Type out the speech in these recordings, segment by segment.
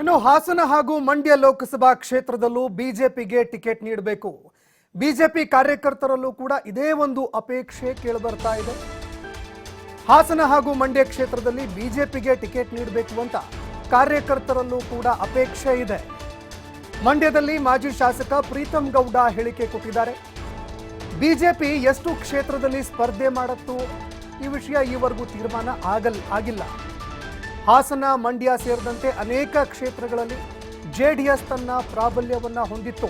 ಇನ್ನು ಹಾಸನ ಹಾಗೂ ಮಂಡ್ಯ ಲೋಕಸಭಾ ಕ್ಷೇತ್ರದಲ್ಲೂ ಬಿಜೆಪಿಗೆ ಟಿಕೆಟ್ ನೀಡಬೇಕು. ಬಿಜೆಪಿ ಕಾರ್ಯಕರ್ತರಲ್ಲೂ ಕೂಡ ಇದೇ ಒಂದು ಅಪೇಕ್ಷೆ ಕೇಳಿಬರ್ತಾ ಇದೆ. ಹಾಸನ ಹಾಗೂ ಮಂಡ್ಯ ಕ್ಷೇತ್ರದಲ್ಲಿ ಬಿಜೆಪಿಗೆ ಟಿಕೆಟ್ ನೀಡಬೇಕು ಅಂತ ಕಾರ್ಯಕರ್ತರಲ್ಲೂ ಕೂಡ ಅಪೇಕ್ಷೆ ಇದೆ. ಮಂಡ್ಯದಲ್ಲಿ ಮಾಜಿ ಶಾಸಕ ಪ್ರೀತಂ ಗೌಡ ಹೇಳಿಕೆ ಕೊಟ್ಟಿದ್ದಾರೆ. ಬಿಜೆಪಿ ಎಷ್ಟು ಕ್ಷೇತ್ರದಲ್ಲಿ ಸ್ಪರ್ಧೆ ಮಾಡತ್ತು ಈ ವಿಷಯ ಈವರೆಗೂ ತೀರ್ಮಾನ ಆಗಲ್, ಆಗಿಲ್ಲ. ಹಾಸನ, ಮಂಡ್ಯ ಸೇರಿದಂತೆ ಅನೇಕ ಕ್ಷೇತ್ರಗಳಲ್ಲಿ ಜೆ ಡಿ ಎಸ್ ತನ್ನ ಪ್ರಾಬಲ್ಯವನ್ನು ಹೊಂದಿತ್ತು.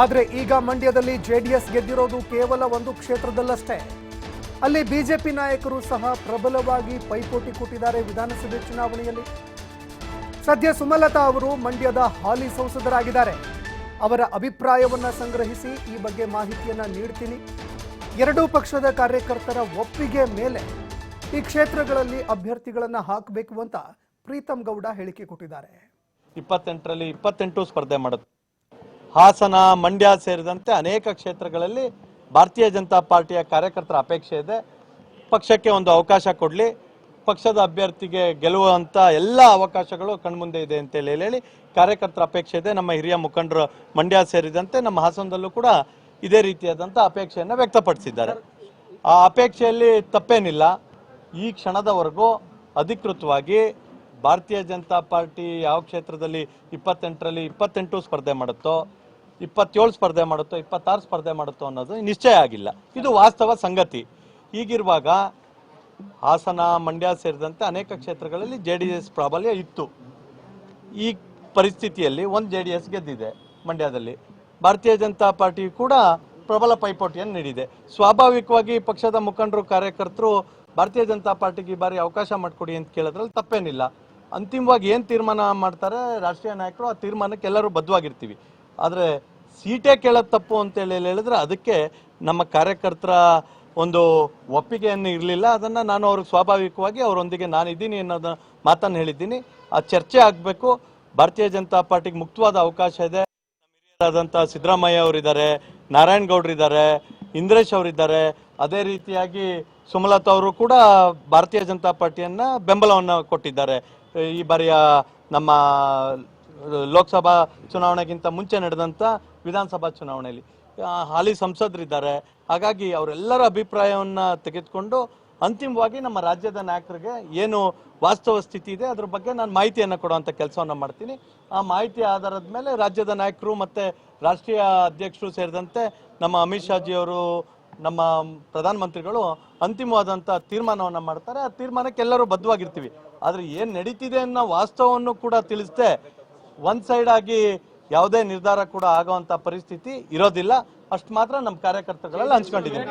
ಆದರೆ ಈಗ ಮಂಡ್ಯದಲ್ಲಿ ಜೆ ಡಿ ಎಸ್ ಗೆದ್ದಿರೋದು ಕೇವಲ ಒಂದು ಕ್ಷೇತ್ರದಲ್ಲಷ್ಟೇ. ಅಲ್ಲಿ ಬಿಜೆಪಿ ನಾಯಕರು ಸಹ ಪ್ರಬಲವಾಗಿ ಪೈಪೋಟಿ ಕೊಟ್ಟಿದ್ದಾರೆ ವಿಧಾನಸಭೆ ಚುನಾವಣೆಯಲ್ಲಿ. ಸದ್ಯ ಸುಮಲತಾ ಅವರು ಮಂಡ್ಯದ ಹಾಲಿ ಸಂಸದರಾಗಿದ್ದಾರೆ. ಅವರ ಅಭಿಪ್ರಾಯವನ್ನು ಸಂಗ್ರಹಿಸಿ ಈ ಬಗ್ಗೆ ಮಾಹಿತಿಯನ್ನು ನೀಡ್ತೀನಿ. ಎರಡೂ ಪಕ್ಷದ ಕಾರ್ಯಕರ್ತರ ಒಪ್ಪಿಗೆ ಮೇಲೆ ಈ ಕ್ಷೇತ್ರಗಳಲ್ಲಿ ಅಭ್ಯರ್ಥಿಗಳನ್ನ ಹಾಕಬೇಕು ಅಂತ ಪ್ರೀತಮ್ ಗೌಡ ಹೇಳಿಕೆ ಕೊಟ್ಟಿದ್ದಾರೆ. ಇಪ್ಪತ್ತೆಂಟರಲ್ಲಿ ಇಪ್ಪತ್ತೆಂಟು ಸ್ಪರ್ಧೆ ಮಾಡುತ್ತೆ. ಹಾಸನ, ಮಂಡ್ಯ ಸೇರಿದಂತೆ ಅನೇಕ ಕ್ಷೇತ್ರಗಳಲ್ಲಿ ಭಾರತೀಯ ಜನತಾ ಪಾರ್ಟಿಯ ಕಾರ್ಯಕರ್ತರ ಅಪೇಕ್ಷೆ ಇದೆ. ಪಕ್ಷಕ್ಕೆ ಒಂದು ಅವಕಾಶ ಕೊಡಲಿ. ಪಕ್ಷದ ಅಭ್ಯರ್ಥಿಗೆ ಗೆಲ್ಲುವಂಥ ಎಲ್ಲ ಅವಕಾಶಗಳು ಕಣ್ಮುಂದೆ ಇದೆ ಅಂತೇಳಿ ಹೇಳಿ ಕಾರ್ಯಕರ್ತರ ಅಪೇಕ್ಷೆ ಇದೆ. ನಮ್ಮ ಹಿರಿಯ ಮುಖಂಡರು ಮಂಡ್ಯ ಸೇರಿದಂತೆ ನಮ್ಮ ಹಾಸನದಲ್ಲೂ ಕೂಡ ಇದೇ ರೀತಿಯಾದಂಥ ಅಪೇಕ್ಷೆಯನ್ನು ವ್ಯಕ್ತಪಡಿಸಿದ್ದಾರೆ. ಆ ಅಪೇಕ್ಷೆಯಲ್ಲಿ ತಪ್ಪೇನಿಲ್ಲ. ಈ ಕ್ಷಣದವರೆಗೂ ಅಧಿಕೃತವಾಗಿ ಭಾರತೀಯ ಜನತಾ ಪಾರ್ಟಿ ಯಾವ ಕ್ಷೇತ್ರದಲ್ಲಿ ಇಪ್ಪತ್ತೆಂಟರಲ್ಲಿ ಇಪ್ಪತ್ತೆಂಟು ಸ್ಪರ್ಧೆ ಮಾಡುತ್ತೋ, ಇಪ್ಪತ್ತೇಳು ಸ್ಪರ್ಧೆ ಮಾಡುತ್ತೋ, ಇಪ್ಪತ್ತಾರು ಸ್ಪರ್ಧೆ ಮಾಡುತ್ತೋ ಅನ್ನೋದು ನಿಶ್ಚಯ ಆಗಿಲ್ಲ. ಇದು ವಾಸ್ತವ ಸಂಗತಿ. ಈಗಿರುವಾಗ ಹಾಸನ, ಮಂಡ್ಯ ಸೇರಿದಂತೆ ಅನೇಕ ಕ್ಷೇತ್ರಗಳಲ್ಲಿ ಜೆ ಡಿ ಎಸ್ ಪ್ರಾಬಲ್ಯ ಇತ್ತು. ಈ ಪರಿಸ್ಥಿತಿಯಲ್ಲಿ ಒಂದು ಜೆ ಡಿ ಎಸ್ ಗೆದ್ದಿದೆ ಮಂಡ್ಯದಲ್ಲಿ. ಭಾರತೀಯ ಜನತಾ ಪಾರ್ಟಿ ಕೂಡ ಪ್ರಬಲ ಪೈಪೋಟಿಯನ್ನು ನೀಡಿದೆ. ಸ್ವಾಭಾವಿಕವಾಗಿ ಪಕ್ಷದ ಮುಖಂಡರು, ಕಾರ್ಯಕರ್ತರು ಭಾರತೀಯ ಜನತಾ ಪಾರ್ಟಿಗೆ ಈ ಬಾರಿ ಅವಕಾಶ ಮಾಡಿಕೊಡಿ ಅಂತ ಕೇಳೋದ್ರಲ್ಲಿ ತಪ್ಪೇನಿಲ್ಲ. ಅಂತಿಮವಾಗಿ ಏನು ತೀರ್ಮಾನ ಮಾಡ್ತಾರೆ ರಾಷ್ಟ್ರೀಯ ನಾಯಕರು, ಆ ತೀರ್ಮಾನಕ್ಕೆ ಎಲ್ಲರೂ ಬದ್ಧವಾಗಿರ್ತೀವಿ. ಆದರೆ ಸೀಟೇ ಕೇಳೋದು ತಪ್ಪು ಅಂತೇಳಿ ಹೇಳಿದ್ರೆ ಅದಕ್ಕೆ ನಮ್ಮ ಕಾರ್ಯಕರ್ತರ ಒಂದು ಒಪ್ಪಿಗೆಯನ್ನು ಇರಲಿಲ್ಲ. ಅದನ್ನು ನಾನು ಅವ್ರಿಗೆ ಸ್ವಾಭಾವಿಕವಾಗಿ ಅವರೊಂದಿಗೆ ನಾನು ಇದ್ದೀನಿ ಅನ್ನೋದ ಮಾತನ್ನು ಹೇಳಿದ್ದೀನಿ. ಆ ಚರ್ಚೆ ಆಗಬೇಕು. ಭಾರತೀಯ ಜನತಾ ಪಾರ್ಟಿಗೆ ಮುಕ್ತವಾದ ಅವಕಾಶ ಇದೆ. ಹಿರಿಯರಾದಂಥ ಸಿದ್ದರಾಮಯ್ಯ ಅವರಿದ್ದಾರೆ ನಾರಾಯಣಗೌಡರಿದ್ದಾರೆ ಇಂದ್ರೇಶ್ ಅವರಿದ್ದಾರೆ. ಅದೇ ರೀತಿಯಾಗಿ ಸುಮಲತಾ ಅವರು ಕೂಡ ಭಾರತೀಯ ಜನತಾ ಪಾರ್ಟಿಯನ್ನ ಬೆಂಬಲವನ್ನು ಕೊಟ್ಟಿದ್ದಾರೆ. ಈ ಬಾರಿಯ ನಮ್ಮ ಲೋಕಸಭಾ ಚುನಾವಣೆಗಿಂತ ಮುಂಚೆ ನಡೆದಂಥ ವಿಧಾನಸಭಾ ಚುನಾವಣೆಯಲ್ಲಿ ಹಾಲಿ ಸಂಸದರಿದ್ದಾರೆ. ಹಾಗಾಗಿ ಅವರೆಲ್ಲರ ಅಭಿಪ್ರಾಯವನ್ನು ತೆಗೆದುಕೊಂಡು ಅಂತಿಮವಾಗಿ ನಮ್ಮ ರಾಜ್ಯದ ನಾಯಕರಿಗೆ ಏನು ವಾಸ್ತವ ಸ್ಥಿತಿ ಇದೆ, ಅದ್ರ ಬಗ್ಗೆ ನಾನು ಮಾಹಿತಿಯನ್ನು ಕೊಡುವಂಥ ಕೆಲಸವನ್ನು ಮಾಡ್ತೀನಿ. ಆ ಮಾಹಿತಿ ಆಧಾರದ ಮೇಲೆ ರಾಜ್ಯದ ನಾಯಕರು ಮತ್ತು ರಾಷ್ಟ್ರೀಯ ಅಧ್ಯಕ್ಷರು ಸೇರಿದಂತೆ ನಮ್ಮ ಅಮಿತ್ ಶಾಜಿ ಅವರು, ನಮ್ಮ ಪ್ರಧಾನಮಂತ್ರಿಗಳು ಅಂತಿಮವಾದಂಥ ತೀರ್ಮಾನವನ್ನು ಮಾಡ್ತಾರೆ. ಆ ತೀರ್ಮಾನಕ್ಕೆ ಎಲ್ಲರೂ ಬದ್ಧವಾಗಿರ್ತೀವಿ. ಆದರೆ ಏನು ನಡೀತಿದೆ ಅನ್ನೋ ವಾಸ್ತವವನ್ನು ಕೂಡ ತಿಳಿಸದೆ ಒನ್ ಸೈಡ್ ಆಗಿ ಯಾವುದೇ ನಿರ್ಧಾರ ಕೂಡ ಆಗೋವಂಥ ಪರಿಸ್ಥಿತಿ ಇರೋದಿಲ್ಲ. ಅಷ್ಟು ಮಾತ್ರ ನಮ್ಮ ಕಾರ್ಯಕರ್ತಗಳಲ್ಲಿ ಹಂಚ್ಕೊಂಡಿದ್ದೀನಿ.